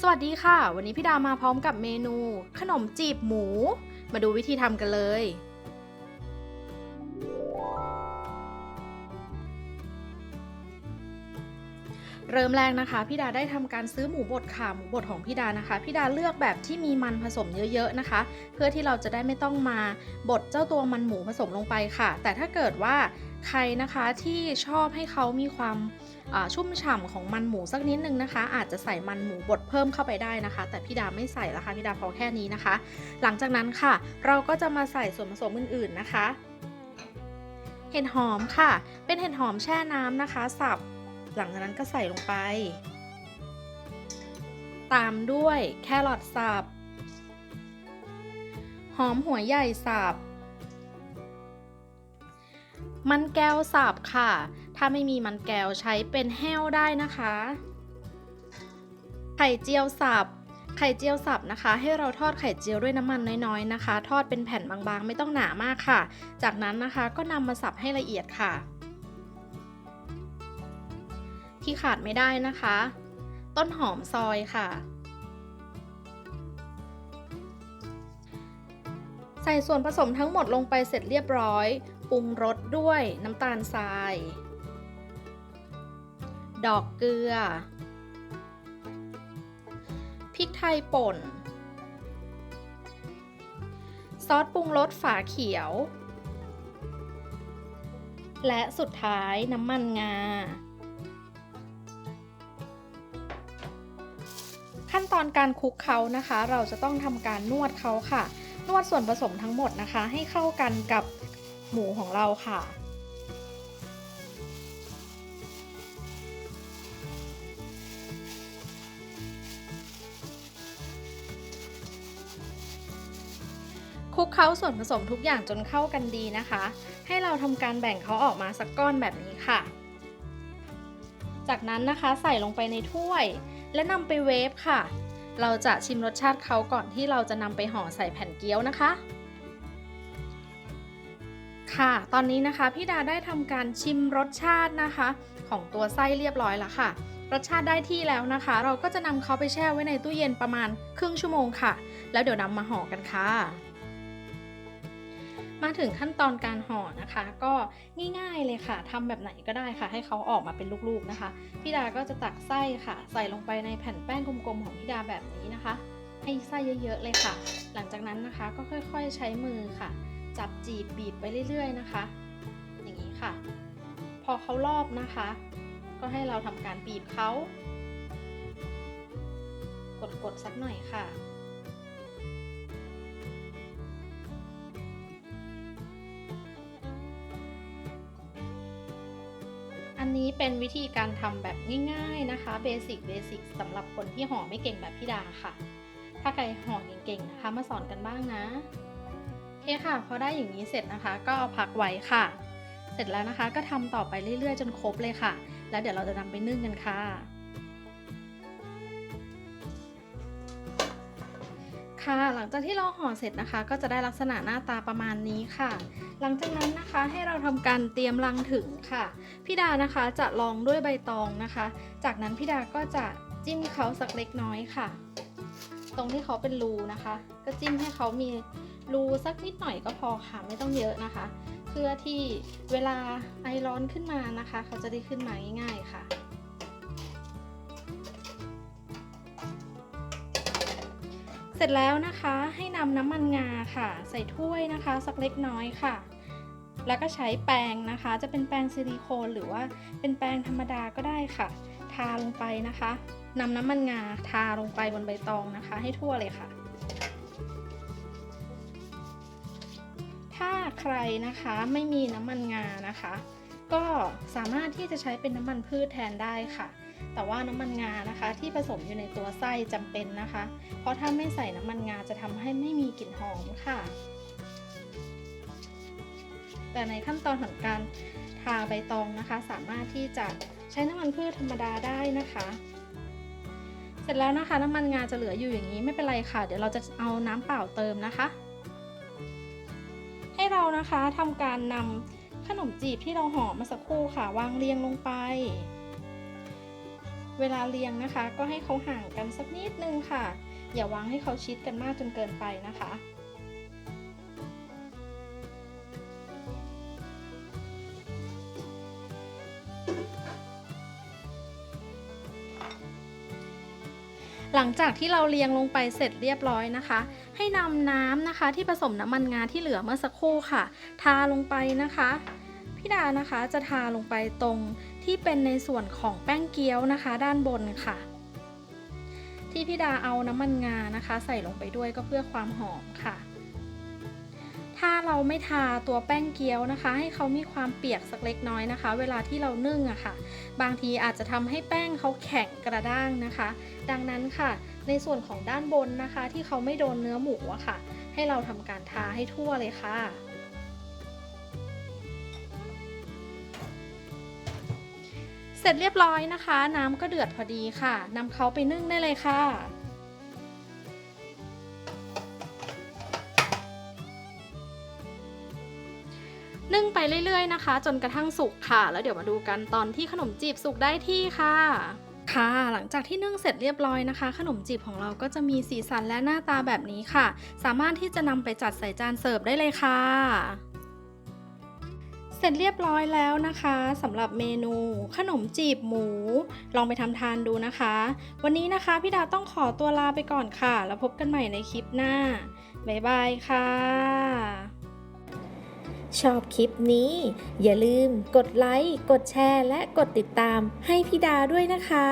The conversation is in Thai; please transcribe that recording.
สวัสดีค่ะ วันนี้พี่ดามาพร้อมกับเมนู ขนมจีบหมู มาดูวิธีทำกันเลย เริ่มแรกนะคะ พี่ดาได้ทำการซื้อหมูบดค่ะหมูบดของพี่ดานะคะ พี่ดาเลือกแบบที่มีมันผสมเยอะๆนะคะ เพื่อที่เราจะได้ไม่ต้องมาบดเจ้าตัวมันหมูผสมลงไปค่ะ แต่ถ้าเกิดว่า ใครนะคะที่ชอบให้เขามีความชุ่มฉ่ำของมันหมูสักนิดนึงนะคะ อาจจะใส่มันหมูบดเพิ่มเข้าไปได้นะคะ แต่พี่ดาไม่ใส่ละค่ะพี่ดาพอแค่นี้นะคะ หลังจากนั้นค่ะ เราก็จะมาใส่ส่วนผสมอื่นๆนะคะเห็ดหอมค่ะ เป็นเห็ดหอมแช่น้ำนะคะ สับ หลังจากนั้นก็ใส่ลงไป ตามด้วยแครอทสับ หอมหัวใหญ่สับ มันแก้วสับค่ะ ถ้าไม่มีมันแก้วใช้เป็นแห้วได้นะคะ ไข่เจียวสับไข่เจียวสับนะคะ ให้เราทอดไข่เจียวด้วยน้ำมันน้อยๆนะคะ ทอดเป็นแผ่นบางๆ ไม่ต้องหนามากค่ะ จากนั้นนะคะก็นำมาสับให้ละเอียดค่ะ ที่ขาดไม่ได้นะคะ ต้นหอมซอยค่ะ ใส่ส่วนผสมทั้งหมดลงไปเสร็จเรียบร้อย ปรุงรสด้วยน้ำตาลทราย ดอกเกลือ พริกไทยป่น ซอสปรุงรสฝาเขียว และสุดท้ายน้ำมันงาขั้นตอนการคลุกเขานะคะ เราจะต้องทำการนวดเขาค่ะ นวดส่วนผสมทั้งหมดนะคะ ให้เข้ากันกับหมูของเราค่ะ คลุกเคล้าส่วนผสมทุกอย่างจนเข้ากันดีนะคะ ให้เราทำการแบ่งเขาออกมาสักก้อนแบบนี้ค่ะ จากนั้นนะคะใส่ลงไปในถ้วย และนำไปเวฟค่ะ เราจะชิมรสชาติเขาก่อนที่เราจะนำไปห่อใส่แผ่นเกี๊ยวนะคะ ค่ะ ตอนนี้นะคะพี่ดาได้ทำการชิมรสชาตินะคะ ของตัวไส้เรียบร้อยแล้วค่ะ รสชาติได้ที่แล้วนะคะ เราก็จะนำเขาไปแช่ไว้ในตู้เย็นประมาณครึ่งชั่วโมงค่ะ แล้วเดี๋ยวนำมาห่อกันค่ะ มาถึงขั้นตอนการห่อนะคะ ก็ง่ายๆเลยค่ะทำแบบไหนก็ได้ค่ะ ให้เขาออกมาเป็นลูกๆนะคะพี่ดาก็จะตักไส้ค่ะ ใส่ลงไปในแผ่นแป้งกลมๆของพี่ดาแบบนี้นะคะ ให้ไส้เยอะๆเลยค่ะ หลังจากนั้นนะคะก็ค่อยๆใช้มือค่ะ จับจีบบีบไปเรื่อยๆนะคะ อย่างนี้ค่ะ พอเขารอบนะคะ ก็ให้เราทำการบีบเขากดๆสักหน่อยค่ะ นนี้เป็นวิธีการทำแบบง่ายๆนะคะเบสิกเบสิกสำหรับคนที่ห่อไม่เก่งแบบพี่ดาค่ะ ถ้าใครห่อเก่งๆนะคะมาสอนกันบ้างนะโอเคค่ะพอได้อย่างนี้เสร็จนะคะ ก็เอาพักไว้ค่ะ เสร็จแล้วนะคะก็ทำต่อไปเรื่อยๆ จนครบเลยค่ะ แล้วเดี๋ยวเราจะนำไปนึ่งกันค่ะค่ะหลังจากที่เราห่อเสร็จนะคะ ก็จะได้ลักษณะหน้าตาประมาณนี้ค่ะ หลังจากนั้นนะคะให้เราทำการเตรียมรังถึงค่ะพี่ดานะคะจะลองด้วยใบตองนะคะ จากนั้นพี่ดาก็จะจิ้มเขาสักเล็กน้อยค่ะ ตรงที่เขาเป็นรูนะคะ ก็จิ้มให้เขามีรูสักนิดหน่อยก็พอค่ะไม่ต้องเยอะนะคะ เพื่อที่เวลาไอร้อนขึ้นมานะคะ เขาจะได้ขึ้นมาง่ายๆค่ะ เสร็จแล้วนะคะให้นำน้ำมันงาค่ะ ใส่ถ้วยนะคะ สักเล็กน้อยค่ะ แล้วก็ใช้แปรงนะคะ จะเป็นแปรงซิลิโคนหรือว่าเป็นแปรงธรรมดาก็ได้ค่ะ ทาลงไปนะคะนำน้ำมันงาทาลงไปบนใบตองนะคะ ให้ทั่วเลยค่ะ ถ้าใครนะคะไม่มีน้ำมันงานะคะ ก็สามารถที่จะใช้เป็นน้ำมันพืชแทนได้ค่ะ แต่ว่าน้ำมันงานะคะ ที่ผสมอยู่ในตัวไส้จำเป็นนะคะ เพราะถ้าไม่ใส่น้ำมันงาจะทำให้ไม่มีกลิ่นหอมค่ะ แต่ในขั้นตอนของการทาใบตองนะคะ สามารถที่จะใช้น้ำมันพืชธรรมดาได้นะคะเสร็จแล้วนะคะน้ำมันงาจะเหลืออยู่อย่างนี้ไม่เป็นไรค่ะ เดี๋ยวเราจะเอาน้ำเปล่าเติมนะคะ ให้เรานะคะทำการนำขนมจีบที่เราห่อมาสักครู่ค่ะ วางเรียงลงไป เวลาเรียงนะคะ ก็ให้เขาห่างกันสักนิดนึงค่ะ อย่าวางให้เขาชิดกันมากจนเกินไปนะคะหลังจากที่เราเรียงลงไปเสร็จเรียบร้อยนะคะ ให้นำน้ำนะคะที่ผสมน้ำมันงาที่เหลือเมื่อสักครู่ค่ะ ทาลงไปนะคะ พี่ดานะคะจะทาลงไปตรง ที่เป็นในส่วนของแป้งเกี๊ยวนะคะ ด้านบนค่ะ ที่พี่ดาเอาน้ำมันงานะคะ ใส่ลงไปด้วยก็เพื่อความหอมค่ะ ถ้าเราไม่ทาตัวแป้งเกี๊ยวนะคะ ให้เขามีความเปียกสักเล็กน้อยนะคะ เวลาที่เรานึ่งอะค่ะ บางทีอาจจะทำให้แป้งเขาแข็งกระด้างนะคะ ดังนั้นค่ะ ในส่วนของด้านบนนะคะ ที่เขาไม่โดนเนื้อหมูอะค่ะ ให้เราทำการทาให้ทั่วเลยค่ะ ร็จเรียบร้อยนะคะ น้ำก็เดือดพอดีค่ะนำเขาไปนึ่งได้เลยค่ะนึ่งไปเรื่อยๆนะคะ จนกระทั่งสุกค่ะ แล้วเดี๋ยวมาดูกันตอนที่ขนมจีบสุกได้ที่ค่ะ ค่ะ หลังจากที่นึ่งเสร็จเรียบร้อยนะคะ ขนมจีบของเราก็จะมีสีสันและหน้าตาแบบนี้ค่ะ สามารถที่จะนำไปจัดใส่จานเสิร์ฟได้เลยค่ะ เสร็จเรียบร้อยแล้วนะคะสำหรับเมนูขนมจีบหมู ลองไปทำทานดูนะคะ วันนี้นะคะพี่ดาต้องขอตัวลาไปก่อนค่ะ แล้วพบกันใหม่ในคลิปหน้า บ๊ายบายค่ะ ชอบคลิปนี้ อย่าลืมกดไลค์ กดแชร์ และกดติดตามให้พี่ดาด้วยนะคะ